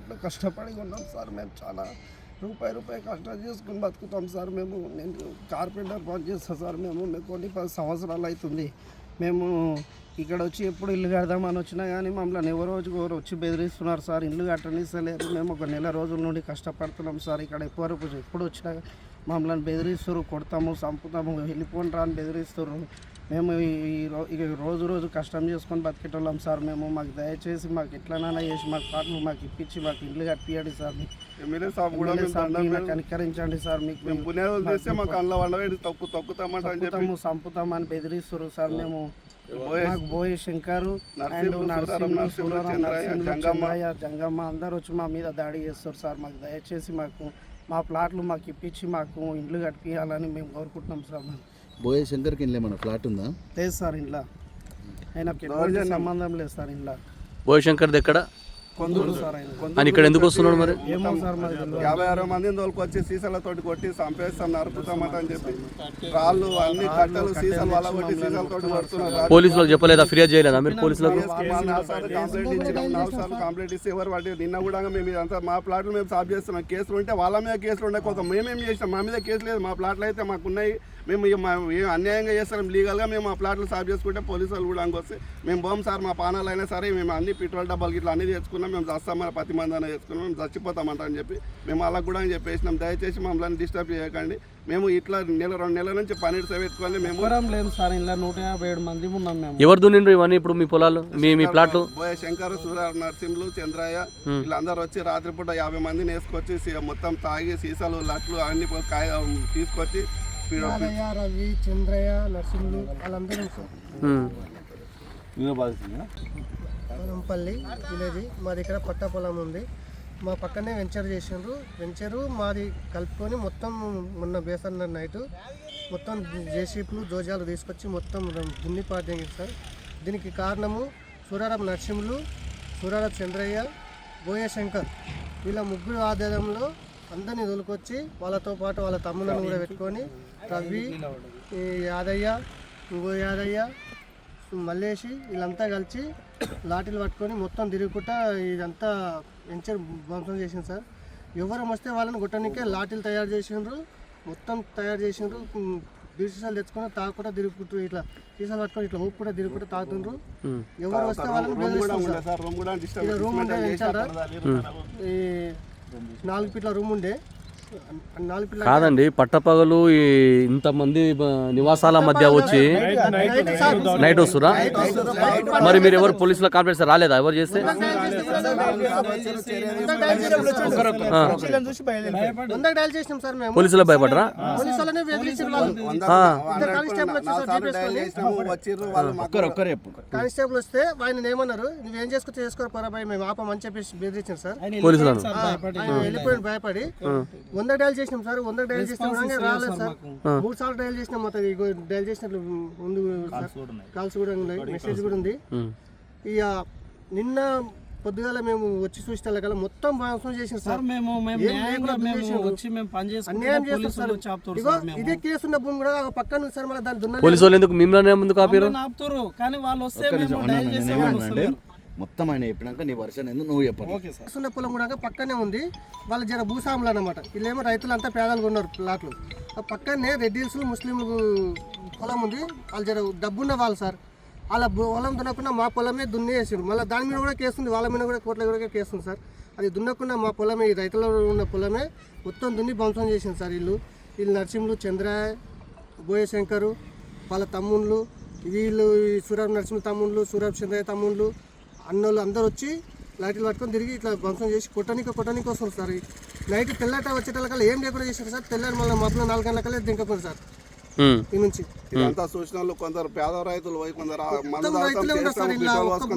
దాంట్లో కష్టపడి ఉన్నాం సార్. మేము చాలా రూపాయి రూపాయి కష్టం చేసుకుని బతుకుతాం సార్. మేము నేను కార్పెంటర్ పని చేస్తాం సార్. మేము కొన్ని పది సంవత్సరాలు అవుతుంది. మేము ఇక్కడ వచ్చి ఎప్పుడు ఇల్లు కడదామని వచ్చినా కానీ మమ్మల్ని ఎవరో రోజు ఎవరు వచ్చి బెదిరిస్తున్నారు సార్. ఇల్లు కట్టనిస్తలేరు. మేము ఒక నెల రోజుల నుండి కష్టపడుతున్నాం సార్. ఇక్కడ ఎక్కువ వరకు ఎప్పుడు వచ్చినా మమ్మల్ని బెదిరిస్తారు కొడతాము చంపుతాము వెళ్ళిపోండి రా అని బెదిరిస్తారు మేము ఈ రోజు రోజు కష్టం చేసుకొని బతికేటోళ్ళం సార్. మేము మాకు దయచేసి మాకు ఎట్లనైనా చేసి మాకు పాటలు మాకు ఇప్పించి మాకు ఇల్లు కట్టియండి సార్. మీకు ఎమ్మెల్యే సాబ్ కూడా. కనికరించండి సార్. మీకు మేము పుణ్యాలు చేస్తే మాకు అందులో చెప్పి. చంపుతాము చంపుతామని బెదిరిస్తారు సార్ మేము. మాకు బోయే శంకర్ అండ్ నరసింహులు, జంగమ్మ. అందరు వచ్చి మా మీద దాడి చేస్తారు సార్. మాకు దయచేసి మాకు మా ప్లాట్లు మాకు ఇప్పించి మాకు ఇండ్లు కట్టియాలని మేము కోరుకుంటున్నాం సార్ మేము బోయే శంకర్కి ఇంట్లో ఏమన్నా ఫ్లాట్ ఉందా? లేదు సార్ ఇంట్లో ఆయనకి ఎటువంటి సంబంధం లేదు సార్ ఇంట్లో ఎక్కడ కొందరు సార్ ఆయన అని ఇక్కడ ఎందుకు వస్తున్నాడు మరి. యాభై అరవై మందిని తోలుకొచ్చి సీసాలతోటి కొట్టి చంపేస్తాం నరుకుతామంట అని చెప్పి. రాళ్ళు అన్ని కట్టలు సీసాలు వల్ల కొట్టి సీసాలతోటి కొడుతున్నారు. పోలీసులకు చెప్పలేదా? ఫిర్యాదు చేయలేదా మీరు పోలీసులకు? కంప్లైంట్ ఇచ్చినాం. నాలుగు సార్లు కంప్లైంట్ ఇస్తే ఎవరు వాటి నిన్న కూడా మేము ఇదంతా మా ప్లాట్లు మేము సాఫ్ చేస్తున్నాం. కేసులు ఉంటే వాళ్ళ మీద కేసులు ఉండే కొంత మేమేం చేసినాం? మా మీద కేసు లేదు. మా ప్లాట్లు అయితే మాకు మేము ఇక మా- ఏం అన్యాయంగా చేస్తాం. లీగల్గా మేము మా ప్లాట్లు సాఫ్ చేసుకుంటే పోలీసు వాళ్ళు కూడా వస్తే మేము పోం సార్ మా పానాలు అయినా సరే మేము అన్ని పెట్రోల్ డబ్బాలు ఇట్లా అన్ని తెచ్చుకున్నాం. మేము చస్తామని పది మంది అయినా చేసుకున్నాం మేము చచ్చిపోతామంట అని చెప్పి మేము అలా కూడా అని చెప్పేసినాం. దయచేసి మమ్మల్ని డిస్టర్బ్ చేయకండి. మేము ఇట్లా నెల రెండు నెలల నుంచి పని పెట్టుకొని మేము ఎవరం లేము సార్. ఇంట్లో నూట యాభై ఏడు మంది ఉన్నాం మేము. ఎవరు దున్నిండ్రు ఇవన్నీ ఇప్పుడు మీ పొలాలు? మీ మీ ప్లాట్లు బోయ శంకర్ సూర్య నరసింహులు చంద్రయ్య వీళ్ళందరూ వచ్చి రాత్రిపూట యాభై మందిని వేసుకొచ్చి మొత్తం తాగి సీసాలు లట్లు అన్ని తీసుకొచ్చి రవి చంద్రయ్య నరసింహులు వాళ్ళందరూ. పొలంపల్లి విలేజ్ మా దగ్గర పట్ట పొలం ఉంది. మా పక్కనే వెంచర్ చేసిండ్రు. వెంచరు మాది కలుపుకొని మొత్తం మొన్న బేసన్న నైట్ మొత్తం జేసీపీలు జోజాలు తీసుకొచ్చి మొత్తం దున్ని పాటింది సార్ దీనికి కారణము సూరారాం నరసింహులు సూరారాం చంద్రయ్య బోయ శంకర్ వీళ్ళ ముగ్గురు ఆధ్వర్యంలో అందరినీ తోలుకొచ్చి వాళ్ళతో పాటు వాళ్ళ తమ్ములను కూడా పెట్టుకొని రవి ఈ యాదయ్య ఇంకో యాదయ్య మల్లేసి వీళ్ళంతా కలిసి లాఠీలు పట్టుకొని మొత్తం తిరుగుకుంటా ఇదంతా వెంచర్ ధ్వంసం చేసింది సార్. ఎవరు వస్తే వాళ్ళని గుట్టనికే లాఠీలు తయారు చేసిండ్రు మొత్తం తయారు చేసిండ్రు బీసీసాలు తెచ్చుకొని తాగకుండా తిరుగుకుంటూ ఇట్లా సీసాలు పట్టుకొని ఇట్లా ఊపు కూడా తిరుగుకుంటూ తాగుతుండ్రు. ఎవరు వస్తే వాళ్ళని రూమ్ కూడా నాలుగు ఫీట్ల రూమ్ ఉండే. కాదండి పట్టపగలు ఈ ఇంతమంది నివాసాల మధ్య వచ్చి నైట్ వస్తురా? మరి మీరు ఎవరు పోలీసుల కంప్లైంట్స్ రాలేదా? ఎవరు చేస్తే? పోలీసులకు భయపడరా కానిస్టేబుల్ వస్తే ఆయన ఏమన్నారు? నువ్వేం చేసుకుంటే చేసుకోరు పరాబాయ్ మేము ఆపమని చెప్పేసి బెదిరించారు సార్. పోలీసులను. వెళ్ళిపోయాడు భయపడి వంద డయల్ చేసినాం సార్ వంద డయల్ చేసినాం కానీ రాలేదు సార్ మూడు సార్లు డయల్ చేసినాం మొత్తం డయల్ చేసినట్లు ఉంది సార్ కాల్స్ కూడా ఉన్నాయి మెసేజ్ కూడా ఉంది. ఇక నిన్న పొద్దుగాల మేము వచ్చి చూసిన మొత్తం ధ్వంసం చేసిన సార్ మేము మేము ఏం న్యాయంగా లేకుండా మేము చేసిండ్రు. వచ్చి మేము పని అన్యాయం చేస్తారు ఇదే కేసు ఉన్న భూమి కూడా ఒక పక్కన ఉంది సార్ మళ్ళీ దాని దున్న పోలీసు వాళ్ళు ఎందుకు మిమ్మల్ని మమ్మల్ని ఆపుతారు కానీ వాళ్ళు వస్తే మేము డైల్ మొత్తం ఆయన చెప్పినాక నీ వర్షన్ ఎందుకు నువ్వు చెప్పాలి. Okay sir. పొలం కూడా పక్కనే ఉంది. వాళ్ళు జర భూస్వాములు అనమాట వీళ్ళేమో రైతులు అంతా ఉన్నారు ప్లాట్లు. ఆ పక్కనే రెడ్డిల్స్ ముస్లింలు పొలం ఉంది. వాళ్ళు జర డబ్బున్న వాళ్ళు సార్. వాళ్ళ పొలం దున్నకుండా మా పొలమే దున్నేసారు మళ్ళీ దాని మీద కూడా కేసు ఉంది. వాళ్ళ మీద కూడా కోట్ల కూడా కేసు ఉంది సార్. అది దున్నకుండా మా పొలమే ఈ రైతుల ఉన్న పొలమే మొత్తం దున్ని ధ్వంసం చేసింది సార్ వీళ్ళు. వీళ్ళు నరసింహులు చంద్ర బోయశంకరు వాళ్ళ తమ్ముళ్ళు వీళ్ళు ఈ సూరభ్ నరసింహ తమ్ముళ్ళు సూరభ్ చంద్రయ్య తమ్ముళ్ళు అన్నోళ్ళు అందరూ వచ్చి లైట్లు పట్టుకొని తిరిగి ఇట్లా ధ్వంసం చేసి కొట్టడానికి కొట్టడానికి వస్తుంది సార్. నైట్ తెల్లట వచ్చేటకల్లా ఏం లేకుండా చేశారు సార్? తెల్లని మళ్ళీ మబ్బులు నాలుగు గంటలకల్లా దింకపోయింది సార్. ఈ నుంచి. ఇదంతా కొందరు పేద రైతులు పోయి కొందరు ఆ మందు మొత్తం